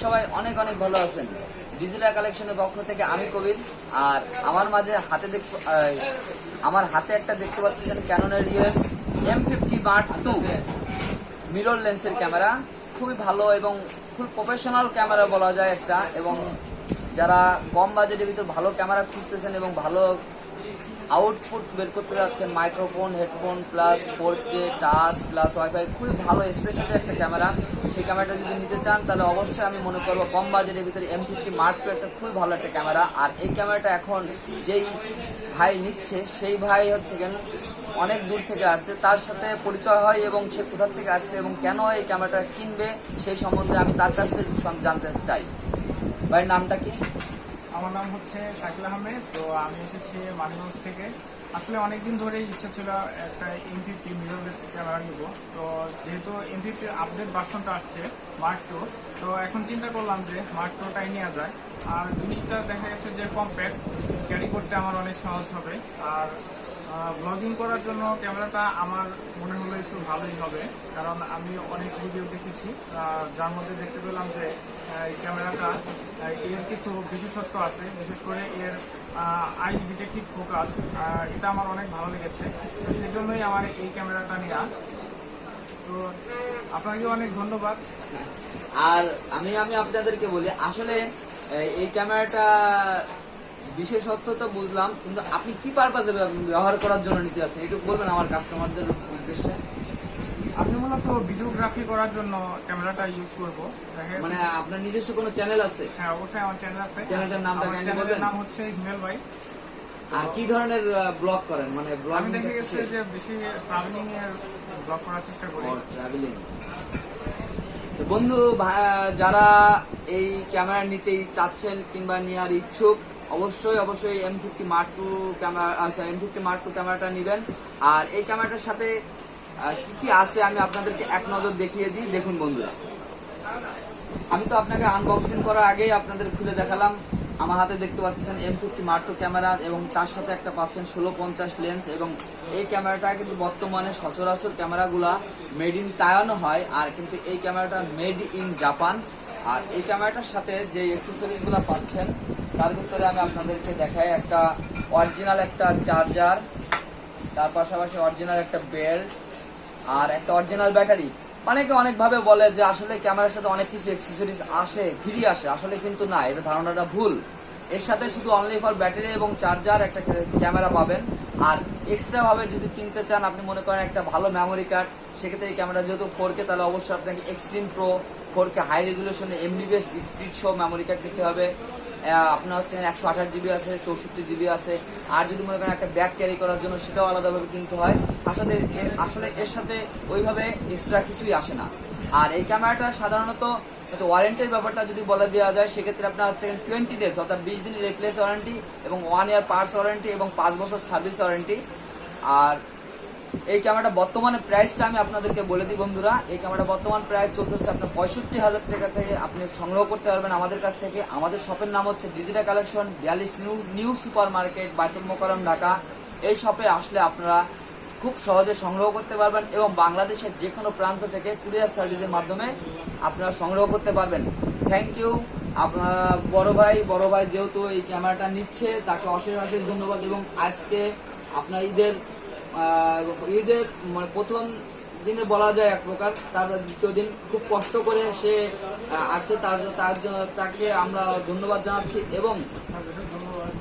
সবাই অনেক অনেক ভালো আছেন। ডিজিটাল কালেকশনের পক্ষ থেকে আমি কবির আর আমার মাঝে হাতে দেখ আহ, আমার হাতে একটা দেখতে পাচ্ছেন ক্যাননের EOS M fifty mark two mirror লেন্সের ক্যামেরা খুবই ভালো এবং খুব প্রফেশনাল ক্যামেরা বলা যায় একটা এবং যারা কম বাজেটের ভিতর ভালো ক্যামেরা খুঁজতেছেন এবং ভালো আউটপুট বের করতে যাচ্ছেন microphone headphone plus four K touch plus WiFi খুবই ভালো স্পেশালি একটা ক্যামেরা সেই ক্যামেরাটা যদি নিতে চান, তাহলে অবশ্যই আমি মনে করব কম বাজেটের ভিতরে এম ফিফটি মার্ক টু একটা খুবই ভালো একটা ক্যামেরা আর এই ক্যামেরাটা এখন যেই ভাই নিচ্ছে, সেই ভাই হচ্ছে কেন অনেক দূর থেকে আসছে, তার সাথে পরিচয় হয় এবং সে কোথা থেকে আসছে এবং কেন এই ক্যামেরাটা কিনবে, সেই সম্বন্ধে আমি তার কাছ থেকে জানতে চাই। ভাইয়ের নামটা কি? আমার নাম হচ্ছে শাকিল আহমেদ, তো আমি এসেছি মানিগঞ্জ থেকে। আসলে অনেকদিন ধরেই ইচ্ছা ছিল একটা এম ফিফটি মিররলেস ক্যামেরা নিব। তো যেহেতু এম ফিফটির আপডেট ভার্সনটা আসছে মার্ক টু তো এখন চিন্তা করলাম যে মার্ক টুটাই নেওয়া যায়। আর জিনিসটা দেখা গেছে যে কম্প্যাক্ট ক্যারি করতে আমার অনেক সহজ হবে। আর ব্লগিং করার জন্য ক্যামেরাটা আমার মনে হলো একটু ভালোই হবে। কারণ আমি অনেক ভিডিও দেখেছি। যার মধ্যে দেখতে পেলাম যে এই ক্যামেরাটা এর কিছু বিশেষত্ব আছে। বিশেষ করে এর আই ডিটেকটিভ ফোকাস এটা আমার অনেক ভালো লেগেছে। তো সেই জন্যই আমার এই ক্যামেরাটা নেওয়া তো আপনাকে অনেক ধন্যবাদ। আর আমি আমি আপনাদেরকে বলি, আসলে এই এই ক্যামেরাটা বিশেষত্ব তো বুঝলাম কিন্তু আপনি কি পারপাসে ব্যবহার করার জন্য নিতে যাচ্ছেন? একটু বলবেন আমার কাস্টমারদের উদ্দেশ্যে। আমি মূলত ভিডিওগ্রাফি করার জন্য ক্যামেরাটা ইউজ করব। মানে আপনার নিজস্ব কোনো চ্যানেল আছে? হ্যাঁ অবশ্যই আমার চ্যানেল আছে। চ্যানেলটার নামটা আমার কি চ্যানেলের বলবেন? নাম হচ্ছে হিমেল ভাই। আর কি ধরনের ব্লগ করেন? মানে ব্লগ আমি দেখে গেছি যে বেশি ট্রাভেলিং এর ব্লগ করার চেষ্টা করি। ট্রাভেলিং বন্ধু ভা- যারা এই ক্যামেরা নিতেই চাচ্ছেন কিংবা নেওয়ার ইচ্ছুক অবশ্যই অবশ্যই M fifty mark two camera আচ্ছা এম ফিফটি মার্ক টু ক্যামেরাটা নেবেন। আর এই ক্যামেরাটার সাথে কি কি আছে আমি আপনাদেরকে এক নজর দেখিয়ে দিই। দেখুন বন্ধুরা। আমি তো আপনাকে আনবক্সিং করার আগেই আপনাদের খুলে দেখালাম। আমার হাতে দেখতে পাচ্ছেন এম ফিফটি মার্টো ক্যামেরা এবং তার সাথে একটা পাচ্ছেন ষোলো পঞ্চাশ লেন্স এবং এই ক্যামেরাটা কিন্তু বর্তমানে সচরাচর ক্যামেরাগুলা মেড ইন তায়ানো হয় আর কিন্তু এই ক্যামেরাটা মেড ইন জাপান আর এই ক্যামেরাটার সাথে যে এক্সেসরিজগুলা পাচ্ছেন তার ভিতরে আমি আপনাদেরকে দেখাই একটা অরিজিনাল একটা চার্জার তার পাশাপাশি অরিজিনাল একটা বেল্ট আর একটা অরিজিনাল ব্যাটারি অনেকে অনেকভাবে বলে যে আসলে ক্যামেরার সাথে অনেক কিছু অ্যাক্সেসরিজ আসে, ফিরিয়ে আসে, আসলে কিন্তু না, এটা ধারণাটা ভুল। এর সাথে শুধু অনলি ফর ব্যাটারি এবং চার্জার একটা ক্যামেরা পাবেন। আর এক্সট্রা ভাবে যদি কিনতে চান, আপনি মনে করেন একটা ভালো মেমোরি কার্ড সেক্ষেত্রে এই ক্যামেরা যেহেতু ফোর কে তাহলে অবশ্যই আপনাকে extreme pro four K high রেজুলেশনে MBBS speed show memory card নিতে হবে। আপনার হচ্ছে একশো আঠাশ জিবি আছে, চৌষট্টি জিবি আছে। আর যদি মনে করেন একটা ব্যাগ ক্যারি করার জন্য সেটাও আলাদাভাবে কিনতে হয়। আসলে আসলে এর সাথে ওইভাবে এক্সট্রা কিছুই আসে না। আর এই ক্যামেরাটা সাধারণত হচ্ছে ওয়ারেন্টির ব্যাপারটা যদি বলে দেওয়া যায়, সেক্ষেত্রে আপনার হচ্ছে টোয়েন্টি ডেজ অর্থাৎ বিশ দিনের রিপ্লেস ওয়ারেন্টি এবং ওয়ান ইয়ার পার্টস ওয়ারেন্টি এবং পাঁচ বছর সার্ভিস ওয়ারেন্টি আর এই ক্যামেরাটা বর্তমানে প্রাইসটা আমি আপনাদেরকে বলে দিই বন্ধুরা। এই ক্যামেরাটা বর্তমান প্রাইস চলতেছে আপনার পঁয়ষট্টি হাজার টাকা থেকে আপনি সংগ্রহ করতে পারবেন আমাদের কাছ থেকে। আমাদের শপের নাম হচ্ছে ডিজিটাল কালেকশন বিয়াল্লিশ new new super market Baitul Mokarram Dhaka. এই শপে আসলে আপনারা খুব সহজে সংগ্রহ করতে পারবেন এবং বাংলাদেশের যে কোনো প্রান্ত থেকে কুরিয়ার সার্ভিসের মাধ্যমে আপনারা সংগ্রহ করতে পারবেন। থ্যাংক ইউ আপনার বড় ভাই বড় ভাই যেহেতু এই ক্যামেরাটা নিচ্ছে, তাকে অশেষ অশেষ ধন্যবাদ এবং আজকে আপনার ঈদের ঈদের মানে প্রথম দিনে বলা যায় এক প্রকার তার দ্বিতীয় দিন খুব কষ্ট করে সে আসছে তার তার তাকে আমরা ধন্যবাদ জানাচ্ছি এবং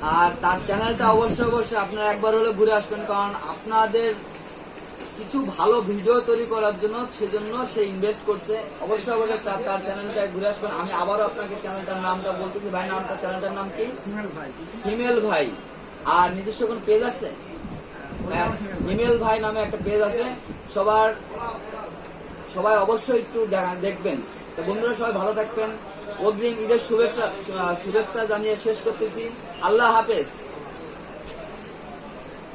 আর তার চ্যানেলটা অবশ্যই অবশ্যই আপনারা একবার হলে ঘুরে আসবেন কারণ আপনাদের কিছু ভালো ভিডিও তৈরি করার জন্য সেজন্য সে ইনভেস্ট করছে। অবশ্যই অবশ্যই তার- চ্যানেলটা ঘুরে আসবেন। আমি আবারও আপনাকে চ্যানেলটার নামটা বলতেছি। ভাই নামটা চ্যানেলটার নাম কি? ভাই। হিমেল ভাই। আর নিজস্ব কোন পেজ আছে? হিমেল ভাই নামে একটা পেজ আছে, সবার, সবাই অবশ্যই একটু দেখা- দেখবেন। তো বন্ধুরা সবাই ভালো থাকবেন। অগ্রিম ঈদের শুভেচ্ছা শুভেচ্ছা জানিয়ে শেষ করতেছি। আল্লাহ হাফেজ।